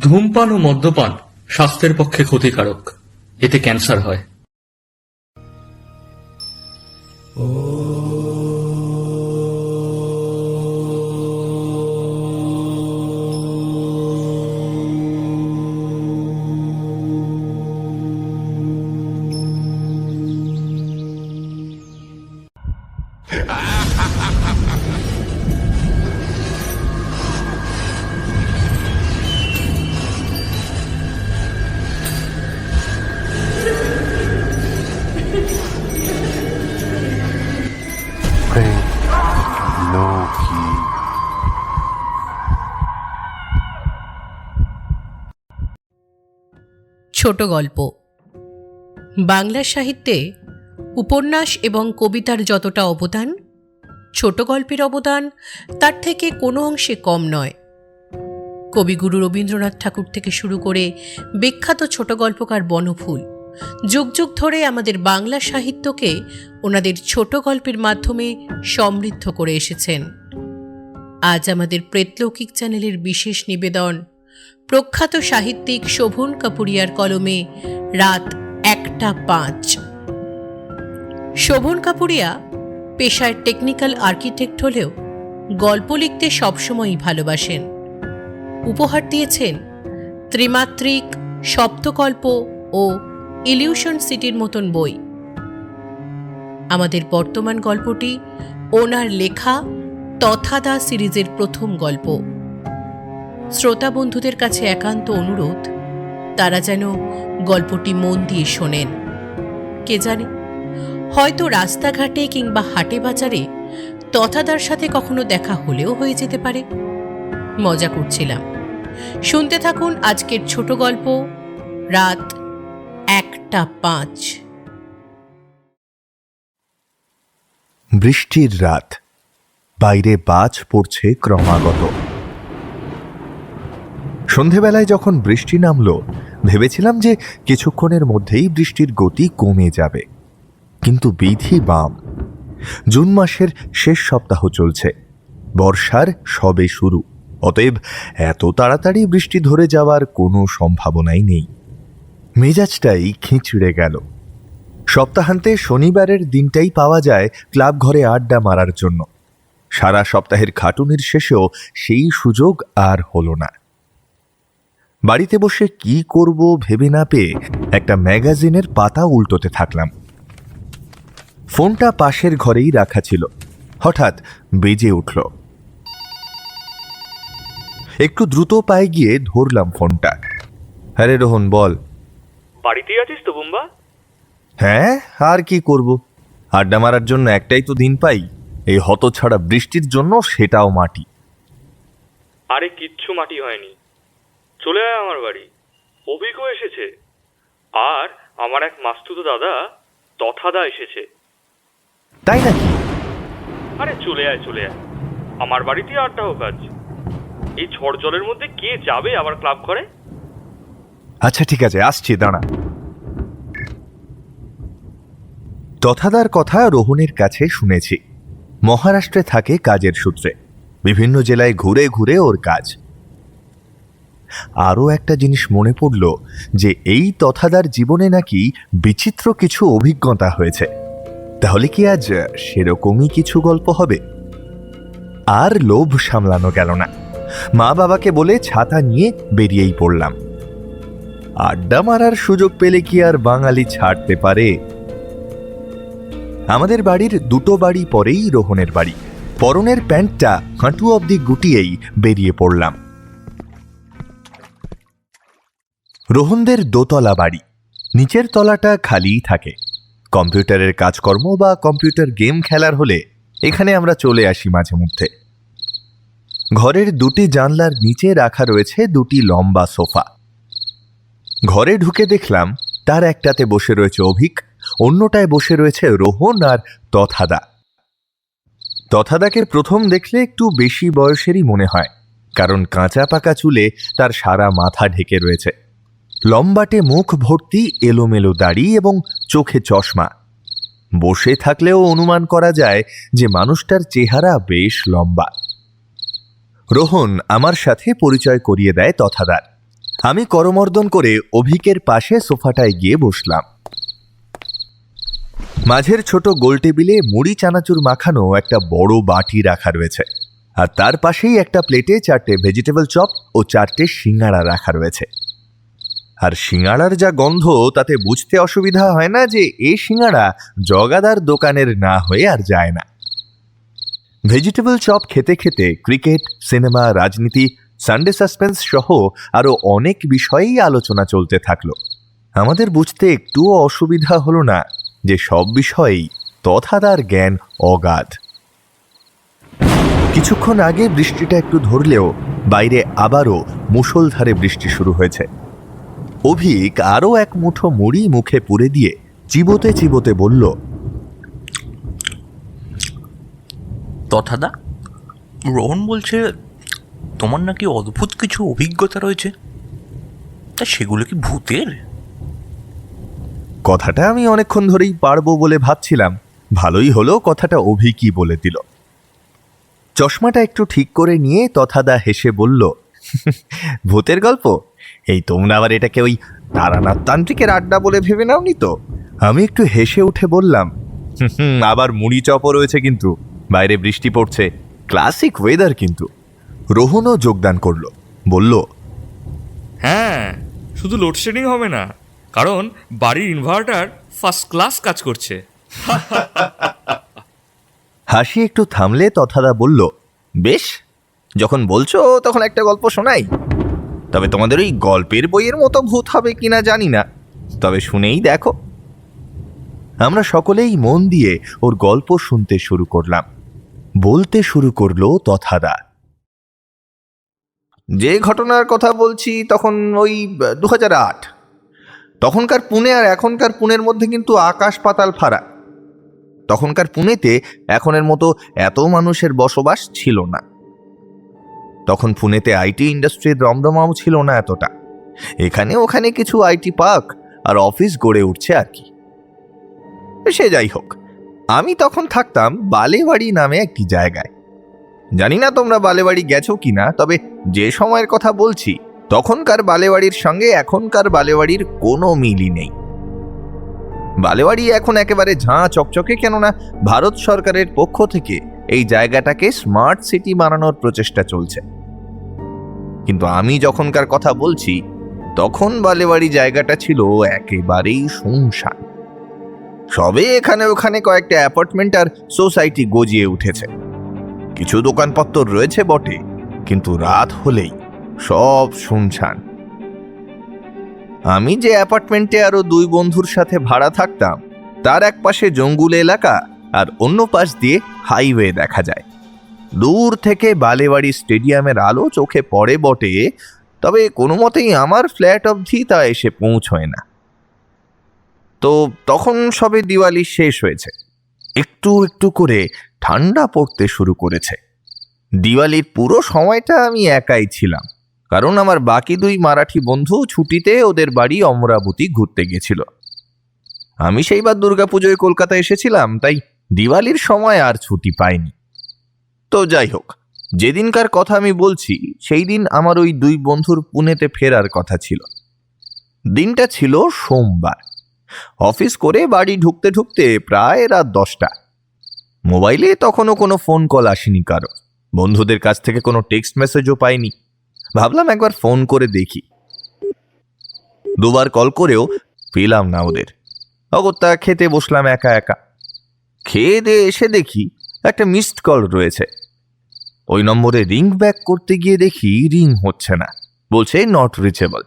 ধূমপান ও মদ্যপান স্বাস্থ্যের পক্ষে ক্ষতিকারক। এতে ক্যান্সার হয়। প্রেম ছোট গল্প। বাংলা সাহিত্যে উপন্যাস এবং কবিতার যতটা অবদান, ছোট গল্পের অবদান, তার থেকে কোনো অংশে কম নয়। কবিগুরু রবীন্দ্রনাথ ঠাকুর থেকে শুরু করে বিখ্যাত ছোট গল্পকার বনফুল, যুগ যুগ ধরে আমাদের বাংলা সাহিত্যকে ওনাদের ছোট গল্পের মাধ্যমে সমৃদ্ধ করে এসেছেন। আজ আমাদের প্রেতলৌকিক চ্যানেলের বিশেষ নিবেদন প্রখ্যাত সাহিত্যিক শোভন কাপুরিয়ার কলমে রাত একটা পাঁচ। শোভন কাপুরিয়া পেশায় টেকনিক্যাল আর্কিটেক্ট হলেও গল্প লিখতে সবসময়ই ভালোবাসেন। উপহার দিয়েছেন ত্রিমাত্রিক সপ্তকল্প ও ইলিউশন সিটির মতন বই। আমাদের বর্তমান গল্পটি ওনার লেখা তথাদা সিরিজের প্রথম গল্প। শ্রোতা বন্ধুদের কাছে একান্ত অনুরোধ, তারা যেন গল্পটি মন দিয়ে শোনেন। কে জানে, হয়তো রাস্তাঘাটে কিংবা হাটে বাজারে তথাদার সাথে কখনো দেখা হলেও হয়ে যেতে পারে। মজা করছিলাম। শুনতে থাকুন আজকের ছোট গল্প, রাত একটা পাঁচ। বৃষ্টির রাত, বাইরে বাজ পড়ছে ক্রমাগত। সন্ধেবেলায় যখন বৃষ্টি নামলো, ভেবেছিলাম যে কিছুক্ষণের মধ্যেই বৃষ্টির গতি কমে যাবে। কিন্তু বিধি বাম, জুন মাসের শেষ সপ্তাহ চলছে, বর্ষার সবে শুরু, অতএব এত তাড়াতাড়ি বৃষ্টি ধরে যাওয়ার কোনো সম্ভাবনাই নেই। মেজাজটাই খিঁচড়ে গেল। সপ্তাহান্তে শনিবারের দিনটাই পাওয়া যায় ক্লাব ঘরে আড্ডা মারার জন্য। সারা সপ্তাহের খাটুনির শেষেও সেই সুযোগ আর হলো না। বাড়িতে বসে কি করব ভেবে না পেয়ে একটা ম্যাগাজিনের পাতা উল্টোতে থাকলাম। ফোনটা পাশের ঘরেই রাখা ছিল। হঠাৎ বেজে উঠল। একটু দ্রুত পায়ে গিয়ে ধরলাম ফোনটা। আরে রোহন বল। বাড়িতেই আছিস তো বুম্বা? হ্যাঁ আর কি করব? আড্ডা মারার জন্য একটাই তো দিন পাই। এই হতছাড়া বৃষ্টির জন্য সেটাও মাটি। আরে কিচ্ছু মাটি হয়নি। চলে আয় আমার বাড়ি। অভিজ্ঞ এসেছে। আর আমার এক মাস্তুতো দাদা তথাদা এসেছে। তাই নাকি? আরে চলে আয় চলে আয়। আমার বাড়িতেই আড্ডা হোক আজ। এই ঝড় জলের মধ্যে কে যাবে আবার ক্লাব করে আচ্ছা ঠিক আছে আসছি দাঁড়া। তথাদার কথা রোহনের কাছে শুনেছি। মহারাষ্ট্রে থাকে কাজের সূত্রে। বিভিন্ন জেলায় ঘুরে ঘুরে ওর কাজ। আরও একটা জিনিস মনে পড়ল যে এই তথাদার জীবনে নাকি বিচিত্র কিছু অভিজ্ঞতা হয়েছে। তাহলে কি আজ সেরকমই কিছু গল্প হবে? আর লোভ সামলানো গেল না। মা বাবাকে বলে ছাতা নিয়ে বেরিয়েই পড়লাম। আড্ডা মারার সুযোগ পেলে কি আর বাঙালি ছাড়তে পারে? আমাদের বাড়ির দুটো বাড়ি পরেই রোহনের বাড়ি। পরনের প্যান্টটা হাঁটু অবধি গুটিয়েই বেরিয়ে পড়লাম। রোহনদের দোতলা বাড়ি। নিচের তলাটা খালিই থাকে। কম্পিউটারের কাজকর্ম বা কম্পিউটার গেম খেলার হলে এখানে আমরা চলে আসি মাঝে মধ্যে। ঘরের দুটি জানলার নিচে রাখা রয়েছে দুটি লম্বা সোফা। ঘরে ঢুকে দেখলাম, তার একটাতে বসে রয়েছে অভিক, অন্যটায় বসে রয়েছে রোহন আর তথাদা। তথাদাকে প্রথম দেখলে একটু বেশি বয়সেরই মনে হয়, কারণ কাঁচা পাকা চুলে তার সারা মাথা ঢেকে রয়েছে। লম্বাটে মুখ ভর্তি, এলোমেলো দাড়ি এবং চোখে চশমা। বসে থাকলেও অনুমান করা যায় যে মানুষটার চেহারা বেশ লম্বা। রোহন আমার সাথে পরিচয় করিয়ে দেয় তথাদার। আমি করমর্দন করে অভিকের পাশে সোফাটায় গিয়ে বসলাম। মাঝের ছোট গোল টেবিলে মুড়ি চানাচুর মাখানো একটা বড় বাটি রাখা রয়েছে। আর তার পাশেই একটা প্লেটে চারটে ভেজিটেবল চপ ও চারটে সিঙ্গাড়া রাখা রয়েছে। আর সিঙ্গাড়ার যা গন্ধ, তাতে বুঝতে অসুবিধা হয় না যে এই সিঙ্গাড়া জগাদার দোকানের না হয়ে আর যায় না। ভেজিটেবল চপ খেতে খেতে ক্রিকেট, সিনেমা, রাজনীতি, সানডে সাসপেন্স সহ আরও অনেক বিষয়েই আলোচনা চলতে থাকল। আমাদের বুঝতে একটুও অসুবিধা হলো না যে সব বিষয়েই তথাদার জ্ঞান অগাধ। কিছুক্ষণ আগে বৃষ্টিটা একটু ধরলেও বাইরে আবারও মুষলধারে বৃষ্টি শুরু হয়েছে। অভিক আরও এক মুঠো মুড়ি মুখে পুরে দিয়ে চিবোতে চিবোতে বলল তথাদা রোহন বলছে তোমার নাকি অদ্ভুত কিছু অভিজ্ঞতা রয়েছে। তা সেগুলো কি ভূতের? কথাটা আমি অনেকক্ষণ ধরেই পারব বলে ভাবছিলাম। ভালোই হলো কথাটা অভিকই বলে দিল। চশমাটা একটু ঠিক করে নিয়ে তথাদা হেসে বলল ভূতের গল্প? এই তোমরা আবার এটাকে ওই তারানাথ তান্ত্রিকের আড্ডা বলে ভেবে নাওনি তো? আমি একটু হেসে উঠে বললাম "হুম, আবার মুড়ি চপও রয়েছে কিন্তু। বাইরে বৃষ্টি পড়ছে। ক্লাসিক ওয়েদার কিন্তু। রোহনও যোগদান করল বলল হ্যাঁ শুধু লোডশেডিং হবে না কারণ বাড়ির ইনভার্টার ফার্স্ট ক্লাস কাজ করছে। হাসি একটু থামলে তথাদা বলল বেশ যখন বলছো তখন একটা গল্প শোনাই। তবে তোমাদের ওই গল্পের বইয়ের মতো ভূত হবে কিনা জানি না। তবে শুনেই দেখো। আমরা সকলেই মন দিয়ে ওর গল্প শুনতে শুরু করলাম। বলতে শুরু করল তথাদা। যে ঘটনার কথা বলছি তখন ওই দু আট। তখনকার পুনে আর এখনকার পুনের মধ্যে কিন্তু আকাশ পাতাল ফারাক তখনকার পুনেতে এখনের মতো এত মানুষের বসবাস ছিল না। তখন পুনেতে আইটি ইন্ডাস্ট্রির রমরমাও ছিল না এতটা। এখানে ওখানে কিছু আইটি পার্ক আর অফিস গড়ে উঠছে আর কি। সে যাই হোক, আমি তখন থাকতাম বালেবাড়ি নামে একটি জায়গায়। জানি না তোমরা বালেবাড়ি গেছো কিনা তবে যে সময়ের কথা বলছি, তখনকার বালেবাড়ির সঙ্গে এখনকার বালেবাড়ির কোনো মিলই নেই। বালেবাড়ি এখন একেবারে ঝাঁ চকচকে, কেননা ভারত সরকারের পক্ষ থেকে এই জায়গাটাকে স্মার্ট সিটি বানানোর প্রচেষ্টা চলছে। কিন্তু আমি যখনকার কথা বলছি, তখন বালেবাড়ি জায়গাটা ছিল একেবারেই শুনশান। সবে এখানে ওখানে কয়েকটা অ্যাপার্টমেন্ট আর সোসাইটি গজিয়ে উঠেছে। কিছু দোকানপত্র রয়েছে বটে, কিন্তু রাত হলেই সব শুনশান। আমি যে অ্যাপার্টমেন্টে আরও দুই বন্ধুর সাথে ভাড়া থাকতাম, তার এক পাশে জঙ্গুল এলাকা আর অন্য পাশ দিয়ে হাইওয়ে দেখা যায়। দূর থেকে বালেবাড়ি স্টেডিয়ামের আলো চোখে পড়ে বটে, তবে কোনো মতেই আমার ফ্ল্যাট অবধি তা এসে পৌঁছয় না। তো তখন সবে দিওয়ালি শেষ হয়েছে। একটু একটু করে ঠান্ডা পড়তে শুরু করেছে। দিওয়ালির পুরো সময়টা আমি একাই ছিলাম, কারণ আমার বাকি দুই মারাঠি বন্ধু ছুটিতে ওদের বাড়ি অমরাবতী ঘুরতে গেছিল। আমি সেইবার দুর্গাপুজোয় কলকাতা এসেছিলাম, তাই দিওয়ালির সময় আর ছুটি পাইনি। তো যাই হোক, যেদিনকার কথা আমি বলছি, সেই দিন আমার ওই দুই বন্ধুর পুনেতে ফেরার কথা ছিল। দিনটা ছিল সোমবার। অফিস করে বাড়ি ঢুকতে ঢুকতে প্রায় রাত দশটা। মোবাইলে তখনও কোনো ফোন কল আসেনি কারও বন্ধুদের কাছ থেকে কোনো টেক্সট মেসেজও পাইনি। ভাবলাম একবার ফোন করে দেখি। দুবার কল করেও পেলাম না ওদের। অগত্যা খেতে বসলাম একা একা। খেয়ে দিয়ে এসে দেখি একটা মিসড কল রয়েছে। ওই নম্বরে রিং ব্যাক করতে গিয়ে দেখি রিং হচ্ছে না। বলছে not reachable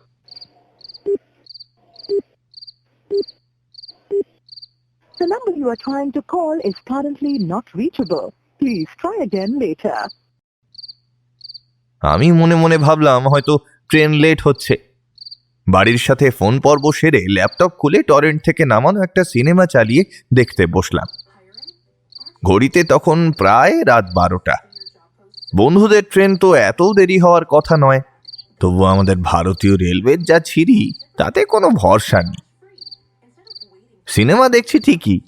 The number you are trying to call is currently not reachable. Please try again later. আমি মনে মনে ভাবলাম হয়তো ট্রেন লেট হচ্ছে। বাড়ির সাথে ফোন পর্ব সেরে ল্যাপটপ খুলে টরেন্ট থেকে নামানো একটা সিনেমা চালিয়ে দেখতে বসলাম। ঘড়িতে তখন প্রায় রাত বারোটা। বন্ধুদের ট্রেন তো এত দেরি হওয়ার কথা নয়, তবু আমাদের ভারতীয় রেলওয়ের যা ছিরি তাতে কোনো ভরসা নেই। সিনেমা দেখছি ঠিকই,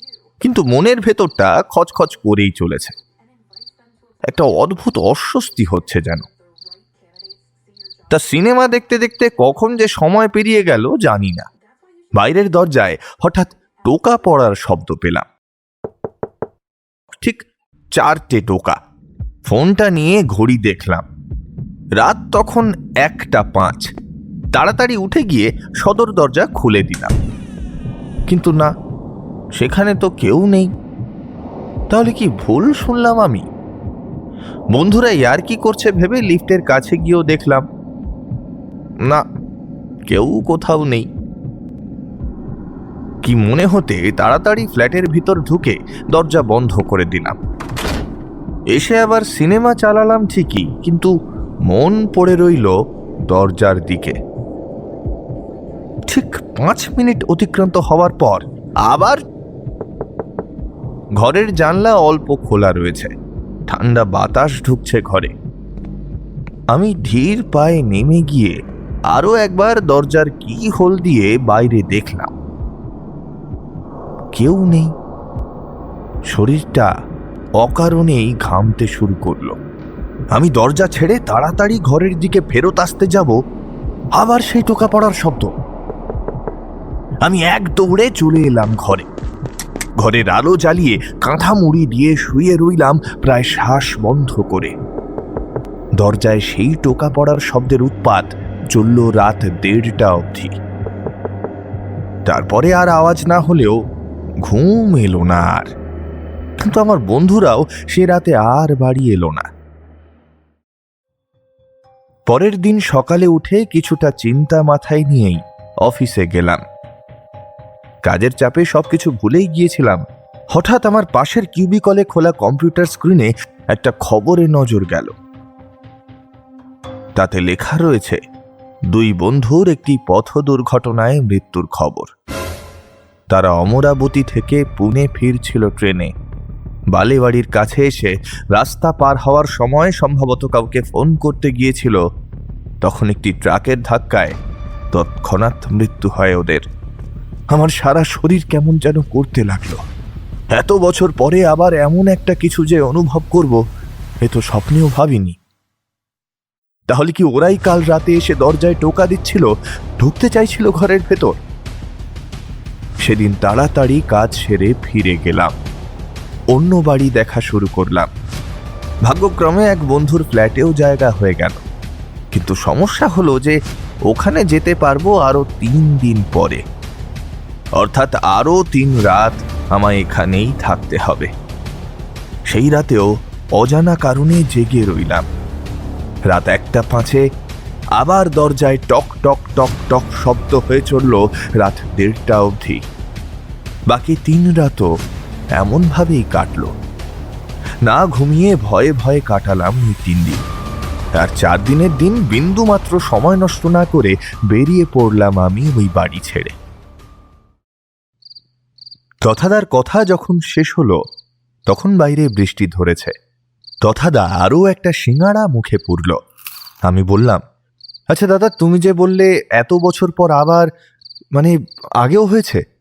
কিন্তু মনের ভেতরটা খচখচ করেই চলেছে। একটা অদ্ভুত অস্বস্তি হচ্ছে যেন। তা সিনেমা দেখতে দেখতে কখন যে সময় পেরিয়ে গেল জানি না। বাইরের দরজায় হঠাৎ টোকা পড়ার শব্দ পেলাম। ঠিক চারটে টোকা। ফোনটা নিয়ে ঘড়ি দেখলাম। রাত তখন একটা পাঁচ। তাড়াতাড়ি উঠে গিয়ে সদর দরজা খুলে দিলাম। কিন্তু না, সেখানে তো কেউ নেই। তাহলে কি ভুল শুনলাম আমি? বন্ধুরা, ইয়ার কি করছে ভেবে লিফটের কাছে গিয়েও দেখলাম। না, কেউ কোথাও নেই। কি মনে হতে তাড়াতাড়ি ফ্ল্যাটের ভিতর ঢুকে দরজা বন্ধ করে দিলাম। এসে আবার সিনেমা চালালাম ঠিকই, কিন্তু মন পড়ে রইল দরজার দিকে। ঠিক পাঁচ মিনিট অতিক্রান্ত হওয়ার পর আবার ঘরের জানলা অল্প খোলা রয়েছে। ঠান্ডা বাতাস ঢুকছে ঘরে। আমি ধীর পায়ে নেমে গিয়ে আরও একবার দরজার কি হোল দিয়ে বাইরে দেখলাম। কেউ নেই। শরীরটা অকারণেই ঘামতে শুরু করল। আমি দরজা ছেড়ে তাড়াতাড়ি ঘরের দিকে ফেরত আসতে যাব, আবার সেই টোকা পড়ার শব্দ। আমি এক দৌড়ে চলে এলাম ঘরে। ঘরের আলো জ্বালিয়ে কাঁথা মুড়ি দিয়ে শুয়ে রইলাম প্রায় শ্বাস বন্ধ করে। দরজায় সেই টোকা পড়ার শব্দের উৎপাত চলল রাত দেড়টা অবধি। তারপরে আর আওয়াজ না হলেও ঘুম এলো না আর। কিন্তু আমার বন্ধুরাও সে রাতে আর বাড়ি এলো না। পরের দিন সকালে উঠে কিছুটা চিন্তা মাথায় নিয়েই অফিসে গেলাম। কাজের চাপে সবকিছু ভুলেই গিয়েছিলাম। হঠাৎ আমার পাশের কিউবিকলে খোলা কম্পিউটার স্ক্রিনে একটা খবরে নজর গেল। তাতে লেখা রয়েছে, দুই বন্ধুর একটি পথ দুর্ঘটনায় মৃত্যুর খবর। তারা অমরাবতী থেকে পুনে ফিরছিল ট্রেনে। বালিবাড়ির কাছে এসে রাস্তা পার হওয়ার সময় সম্ভবত কাউকে ফোন করতে গিয়েছিল। তখন একটি ট্রাকের ধাক্কায় তৎক্ষণাৎ মৃত্যু হয় ওদের। আমার সারা শরীর কেমন যেন করতে লাগল। এত বছর পরে আবার এমন একটা কিছু যে অনুভব করব, এ তো স্বপ্নেও ভাবিনি। তাহলে কি ওরাই কাল রাতে এসে দরজায় টোকা দিচ্ছিল, ঢুকতে চাইছিল ঘরের ভেতর? সেদিন তাড়াতাড়ি কাজ সেরে ফিরে গেলাম। অন্য বাড়ি দেখা শুরু করলাম। ভাগ্যক্রমে এক বন্ধুর ফ্ল্যাটেও জায়গা হয়ে গেল। কিন্তু সমস্যা হলো যে ওখানে যেতে পারব আরও তিন দিন পরে। অর্থাৎ আরও তিন রাত আমায় এখানেই থাকতে হবে। সেই রাতেও অজানা কারণে জেগে রইলাম। রাত একটা পাঁচে আবার দরজায় টক টক টক টক শব্দ হয়ে চলল রাত দেড়টা অবধি। বাকি তিন রাতও এমনভাবেই কাটল। না ঘুমিয়ে ভয়ে ভয়ে কাটালাম ওই তিন দিন। আর চার দিনের দিন বিন্দু মাত্র সময় নষ্ট না করে বেরিয়ে পড়লাম আমি ওই বাড়ি ছেড়ে। তথাদার কথা যখন শেষ হলো, তখন বাইরে বৃষ্টি ধরেছে। তথাদা আরও একটা সিঙাড়া মুখে পুরল আমি বললাম আচ্ছা দাদা, তুমি যে বললে এত বছর পর আবার মানে আগেও হয়েছে?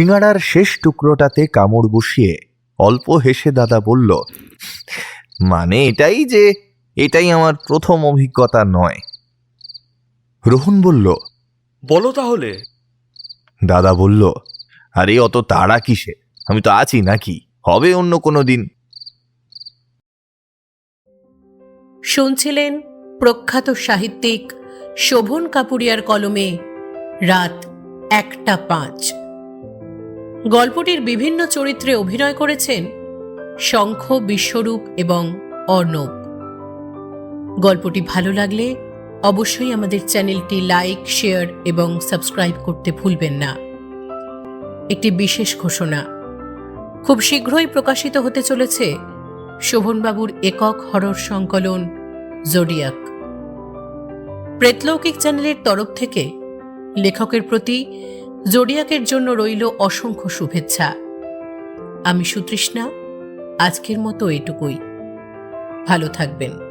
সিঙাড়ার শেষ টুকরোটাতে কামড় বসিয়ে অল্প হেসে দাদা বলল মানে এটাই যে এটাই আমার প্রথম অভিজ্ঞতা নয়। রোহন বলল বলো তাহলে। দাদা বলল আরে অত তাড়া কিসে? আমি তো আছি নাকি? হবে অন্য কোনো দিন। শুনছিলেন প্রখ্যাত সাহিত্যিক শোভন কাপুরিয়ার কলমে রাত একটা পাঁচ। গল্পটির বিভিন্ন চরিত্রে অভিনয় করেছেন শঙ্খ, বিশ্বরূপ এবং অর্ণব। গল্পটি ভালো লাগলে অবশ্যই আমাদের চ্যানেলটি লাইক, শেয়ার এবং সাবস্ক্রাইব করতে ভুলবেন না। একটি বিশেষ ঘোষণা, খুব শীঘ্রই প্রকাশিত হতে চলেছে শোভনবাবুর একক হরর সংকলন জোডিয়াক। প্রেতলৌকিক চ্যানেলের তরফ থেকে লেখকের প্রতি জোডিয়াকের জন্য রইল অসংখ্য শুভেচ্ছা। আমি সুতৃষ্ণা আজকের মতো এটুকুই। ভালো থাকবেন।